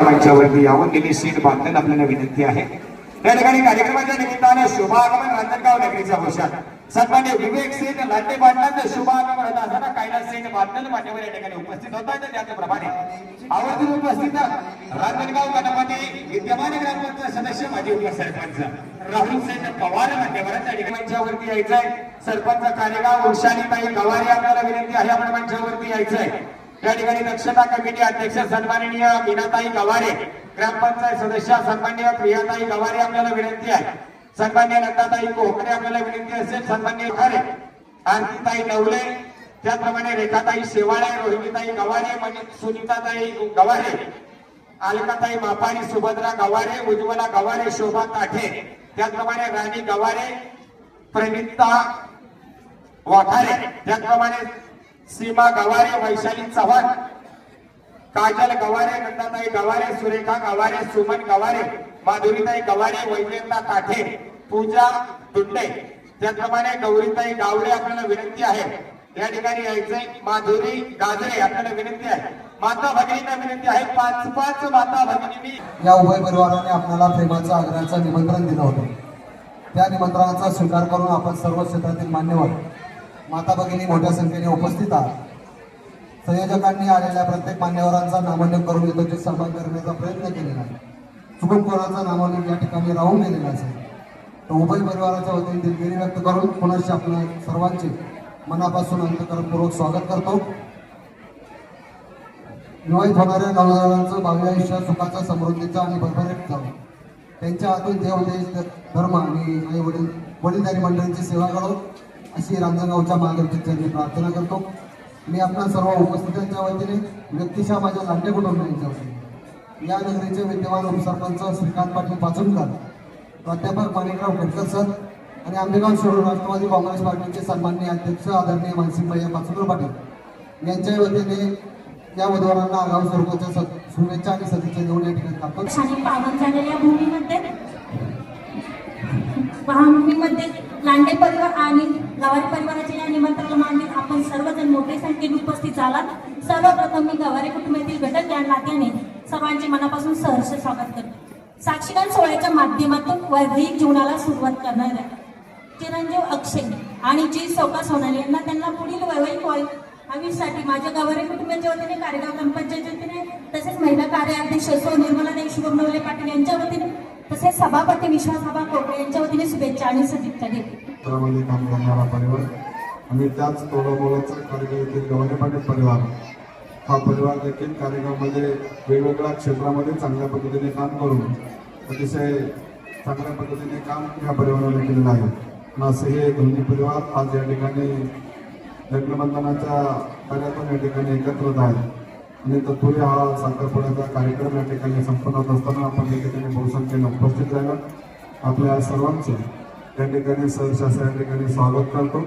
मंचावरती यावं गेली सीट बांधून आपल्याला विनंती आहे. या ठिकाणी कार्यक्रमाच्या निमित्तानं शुभागमन रांजणगाव नगरीचा पोशाख सन्मान्य विवेक सिंग लाटे पाटलांचं शुभागमन होत असताना कैलास सिंग बांधण मान्यवर या ठिकाणी उपस्थित होत. आहेत त्याचप्रमाणे आवर्जून उपस्थित रांजणगाव गणपती विद्यमान ग्रामपंचायत सदस्य माजी उपसरपंच राहुल सिंग पवार मान्यवरांच्या ठिकाणी मंचावरती यायचंय. सरपंच कार्यगाव उषानीताई गवारी आपल्याला विनंती आहे आपण मंचावरती यायचंय. या ठिकाणी दक्षता कमिटी अध्यक्ष सन्माननीय मीनाताई गवारे ग्रामपंचायत सदस्य सन्मान्य प्रियाताई गवारे आपल्याला विनंती आहे. सन्मान्य नंदाताई कोकणे आपल्याला विनंती असेल सन्मान्य खरे आरतीताई नवले त्याचप्रमाणे रेखाताई शेवाळे रोहिणीताई गवारे म्हणजे सुनीताताई गवारे अलकाताई मापारी सुभद्रा गवारे उज्ज्वला गवारे शोभा काठे त्याचप्रमाणे राणी गवारे प्रणिता वाखारे त्याचप्रमाणे सीमा गवारे वैशाली चव्हाण काजल गवारे नंदाताई गवारे सुरेखा गवारे सुमन गवारे माधुरीताई गवारे वैजयंता काठे पूजा दुंडे. त्याचप्रमाणे गौरीताई गावडे आपल्याला विनंती आहे. या ठिकाणी यायचंय. माधुरी गाजरे आपल्याला विनंती आहे. माता भगिनींना विनंती आहे. पाच पाच माता भगिनींनी या उभय परिवाराने आपल्याला प्रेमाचं आग्रहाचं निमंत्रण दिलं होतं. त्या निमंत्रणाचा स्वीकार करून आपण सर्व क्षेत्रातील मान्यवर माता भगिनी मोठ्या संख्येने उपस्थित आहात. संयोजकांनी आलेल्या प्रत्येक मान्यवरांचा नामोल्लेख करून यथोचित सन्मान करण्याचा प्रयत्न केलेला आहे. चुकून कोणाचा नामोल्लेख या ठिकाणी राहून गेलेला असेल तर उभय परिवाराच्या वतीने दिलगिरी व्यक्त करून पुनश्च आपल्या सर्वांचे मनापासून अंतकरणपूर्वक स्वागत करतो. विवाहित होणाऱ्या नवजारांचं भावी आयुष्य सुखाचा समृद्धीचा आणि भरभरीत जावं. त्यांच्या हातून देव देश धर्म आणि आई वडील वडीलधारी मंडळींची सेवा करून अशी रांजणगावच्या मार्गदर्शकांची प्रार्थना करतो. मी आपल्या सर्व उपस्थितांच्या वतीने व्यक्तिशा माझ्या लांडे कुटुंबियांच्या वतीने या नगरीचे विद्यमान उपसरपंच श्रीकांत पाटील पाचुंकर प्राध्यापक माणिकराव खेडकर सर आणि आंबेगाव शहर राष्ट्रवादी काँग्रेस पार्टीचे सन्माननीय अध्यक्ष आदरणीय मानसिंग भैया पाचुंकर पाटील यांच्या वतीने या उमेदवारांना आगाऊ स्वरूपाच्या शुभेच्छा आणि सदिच्छा देऊन या ठिकाणी आपण झालेल्या भूमीमध्ये भूमीमध्ये लांडे परिवार आणि गवारी परिवाराच्या या निमंत्रणाला मान्य आपण सर्वजण मोठ्या संख्येने उपस्थित झालात. सर्वप्रथम मी गवारी कुटुंबातील घटक या नात्याने सर्वांचे मनापासून सहर्ष स्वागत करतो. साक्षीदान सोहळ्याच्या माध्यमातून वैवाहिक जीवनाला सुरुवात करणार आहे. चिरंजीव अक्षय आणि जी सौका सोनाली यांना त्यांना पुढील वैवाहिक वय माझ्या गवारी कुटुंबाच्या वतीने कार्यक्रम ग्रामपंचायतच्या वतीने तसेच महिला कार्याध्यक्ष सो निर्मला देव शुभमनवले पाटील यांच्या वतीने तसेच सभापती विश्वासभा कोकळे यांच्या वतीने शुभेच्छा आणि सदिच्छा देते. क्षेत्रामध्ये काम करणारा परिवार आणि त्याच तोडामोलाचा कार्यक्रम येथील गव्हाणे पाटील परिवार. हा परिवार देखील कार्यक्रमामध्ये वेगवेगळ्या क्षेत्रामध्ये चांगल्या पद्धतीने काम करून अतिशय चांगल्या पद्धतीने काम या परिवाराने केलेलं आहे. आणि असे हे दोन्ही परिवार आज या ठिकाणी लग्नबंधनाच्या कार्यातून या ठिकाणी एकत्र आहे आहेत. आणि तत्पूर्वी हा साखरपुड्याचा कार्यक्रम या ठिकाणी संपन्न होत असताना आपण या ठिकाणी बहुसंख्येने उपस्थित राहिला. आपल्या सर्वांचे त्या ठिकाणी सहशास्त्र या ठिकाणी स्वागत करतो.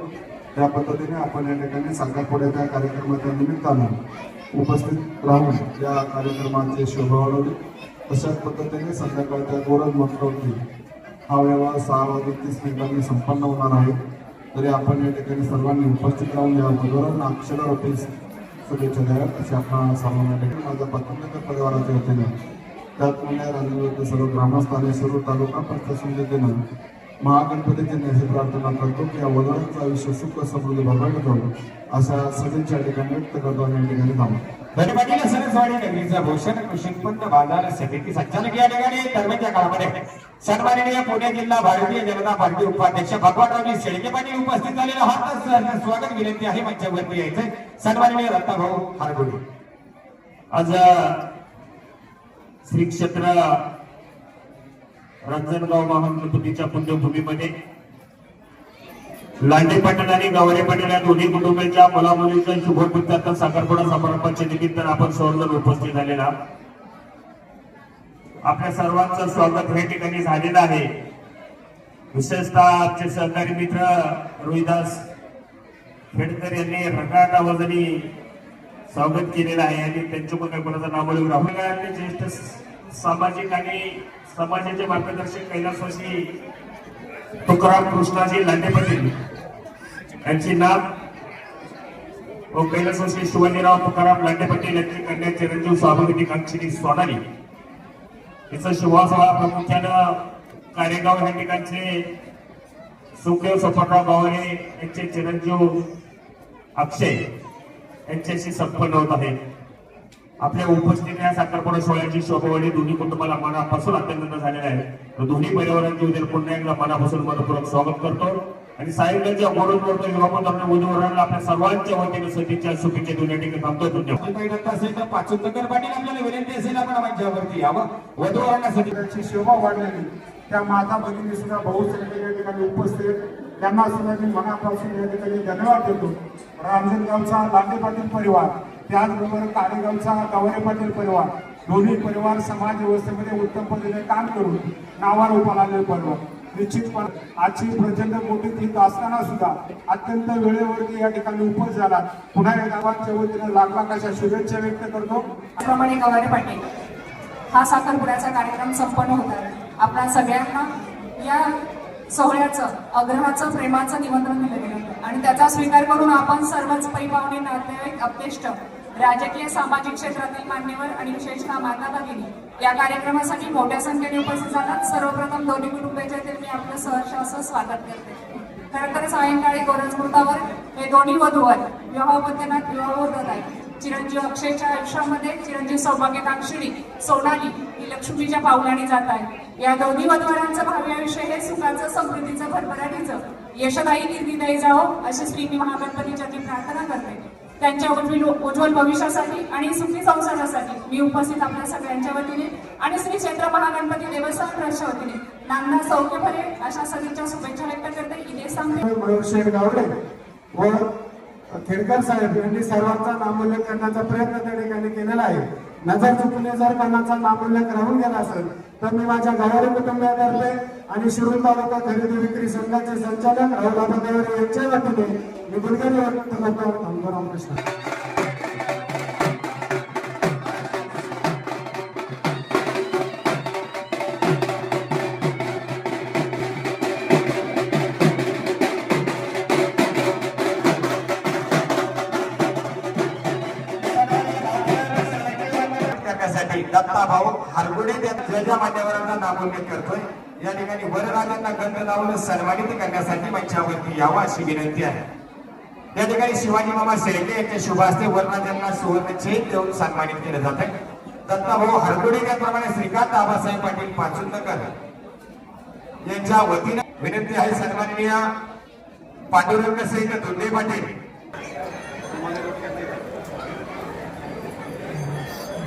त्या पद्धतीने आपण या ठिकाणी साखरपुड्याच्या कार्यक्रमाच्या निमित्तानं उपस्थित राहून या कार्यक्रमाची शोभा वाढवली. तशाच पद्धतीने संध्याकाळच्या गोरज मंत्रावरती हा व्यवहार सहा वाजून तीस मिनिटांनी संपन्न होणार आहे. तरी आपण या ठिकाणी सर्वांनी उपस्थित राहून या मनोरंजन ऑफिस शुभेच्छा द्याव्यात अशी आपण सर्वांना ठिकाणी माझ्या पत्रकार परिवाराच्या त्यात त्याचप्रमाणे राज्यातील सर्व ग्रामस्थाने सर्व तालुका प्रशासनाच्या महागणपतीची नेहमी प्रार्थना करतो की या वडिलांचं आयुष्य सुख समृद्धी भरभराट जाऊ अशा सदिच्छा ठिकाणी व्यक्त करतो आणि या ठिकाणी थांबतो. धन्यवाद सरसवाडी नगरीचा भूषण कृषी उत्पन्न बाजार समिती संचालक या ठिकाणी दरम्यानच्या काळामध्ये. सन्माननीय पुणे जिल्हा भारतीय जनता पार्टी उपाध्यक्ष भगवानरावजी शेळके पाटील उपस्थित झालेला हात स्वागत विनंती आहे मंचावरती यायचंय सन्माननीय रत्नाभाऊ हारगुडे. आज श्री क्षेत्र रंजनगाव महागणपतीच्या पुण्यभूमीमध्ये. लांडे पाटील आणि गावरे पाटील या दोन्ही कुटुंबाच्या मुलामुलीच्या शुभकृत्यार्थ साखरपुडा समारंभाच्या निमित्त आपण सर्वजण उपस्थित झालेला आपल्या सर्वांचं स्वागत या ठिकाणी झालेलं आहे. विशेषतः आमचे सहकारी मित्र रोहिदास खेडकर यांनी रकाट आवाजाने स्वागत केलेलं आहे आणि त्यांच्या कोणाचं नाव कोणाचा राहुल ज्येष्ठ सामाजिक आणि समाजाचे मार्गदर्शक कैलासवासी तुकाराम कृष्णाजी लांडे पाटील. यांची नाव व कैलासवासी शिवाजीराव तुकाराम लांडे पाटील यांची कन्या चिरंजीव स्वाभिमानी कांक्षिणी सोनाली. याचा शुभासोहळा प्रामुख्यानं कारेगाव या ठिकाणचे सुखदेव सफरराव गवारे यांचे चिरंजीव अक्षय यांच्याशी संपन्न होत आहे आपल्या उपस्थित या साखरपुडा सोहळ्याची शोभावळी दोन्ही कुटुंबाला मनापासून अत्यंत झालेला आहे. तर दोन्ही परिवारांची उद्या पुन्हा एकदा मनापासून मनपूर्वक स्वागत करतो. आणि सायंकाळच्या गोडून बोलतो आपल्या उद्योगांना आपल्या सर्वांच्या वतीने सतीच्या शुभेच्छा दोन्ही ठिकाणी थांबतो. धन्यवाद. असेल तर पाचोत्तर पाटील आपल्याला विनंती असेल आपण मंचावरती यावं. वधूवरांना शोभा वाढलेली. त्या माता भगिनी सुद्धा बहुसंख्येने या ठिकाणी उपस्थित त्यांना सुद्धा मी मनापासून या ठिकाणी धन्यवाद देतो. रामजणगावचा लांडे पाटील परिवार. त्याचबरोबर कारेगावचा गवारे पाटील परिवार दोन्ही परिवार समाज व्यवस्थेमध्ये उत्तम पद्धतीने काम करून नावार उभा लागले परिवार. निश्चितपणे आजची प्रचंड मोठी तीर्थ असताना सुद्धा अत्यंत वेळेवरती या ठिकाणी उपज झाला. पुन्हा या गावांच्या वतीने लाख लाख अशा शुभेच्छा व्यक्त करतो. त्याप्रमाणे गवारे पाटील हा साखरपुड्याचा कार्यक्रम संपन्न होता आपल्या सगळ्यांना या सोहळ्याचं अग्रहाचं प्रेमाचं निमंत्रण दिलं गेलं. आणि त्याचा स्वीकार करून आपण सर्वच परिपावने नातेवाईक अपतेष्ट राजकीय सामाजिक क्षेत्रातील मान्यवर आणि विशेषतः माता भगिनी या कार्यक्रमासाठी मोठ्या संख्येने उपस्थित झालात. सर्वप्रथम दोन्ही कुटुंबाच्या मी आपलं सहर्ष असं स्वागत करते. खरं तर सायंकाळी गोरजमृतावर हे दोन्ही वधूवर विवाहबंधनात विवाह होत आहे चिरंजीव अक्षयच्या आयुष्यामध्ये चिरंजीव सौभाग्यकांक्षिणी सोनाली ही लक्ष्मीच्या पावलाने जात आहे. या दोन्ही वधवारांचं भावी आयुष्य हे सुखाचं समृद्धीचं भरभराटीचं यशदायी कीर्तीदायी जावं अशी श्री मी महागणपतीच्या ती प्रार्थना करते. त्यांच्या उज्ज्वल उज्ज्वल भविष्यासाठी आणि सुखी संसारासाठी मी उपस्थित आपल्या सगळ्यांच्या वतीने आणि श्री क्षेत्र महागणपती देवस्थान ट्रस्टच्या वतीने नांदा सौख्य भरे अशा सगळीच्या शुभेच्छा व्यक्त करते. इथे सांगते. व खेडकर साहेब यांनी सर्वांचा नामोल्लेख करण्याचा प्रयत्न त्या ठिकाणी केलेला आहे. नजर चुकून जर कोणाचा नामोल्लेख राहून गेला असेल तर मी माझ्या गावारी कुटुंबियातर्फे आणि शिरूर तालुका खरेदी विक्री संघाचे संचालक राहुल यांच्या वतीने मी गुणगारी व्यक्त करतो. कृष्ण करण्यासाठी भाऊ हरगुडे त्या ज्या मान्यवरांना नामोल्लेख करतोय. या ठिकाणी वरराजांना गंध लावून सन्मानित करण्यासाठी मंचावरती यावं अशी विनंती आहे. या ठिकाणी शिवाजी मामा शेळके यांच्या शुभ हस्ते वरराजांना सुवर्ण चेन देऊन सन्मानित केलं जात आहे दत्ताभाऊ हरगुडे त्याप्रमाणे श्रीकांत आबासाहेब पाटील पाचुंदकर यांच्या वतीने विनंती आहे सन्माननीय पांडुरंग सहित धुंडे पाटील.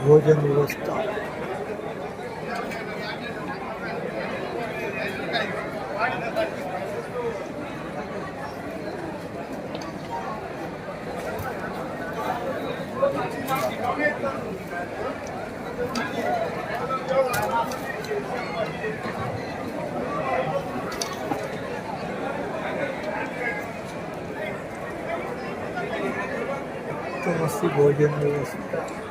भोजन व्यवस्था मस्त भोजन व्यवस्था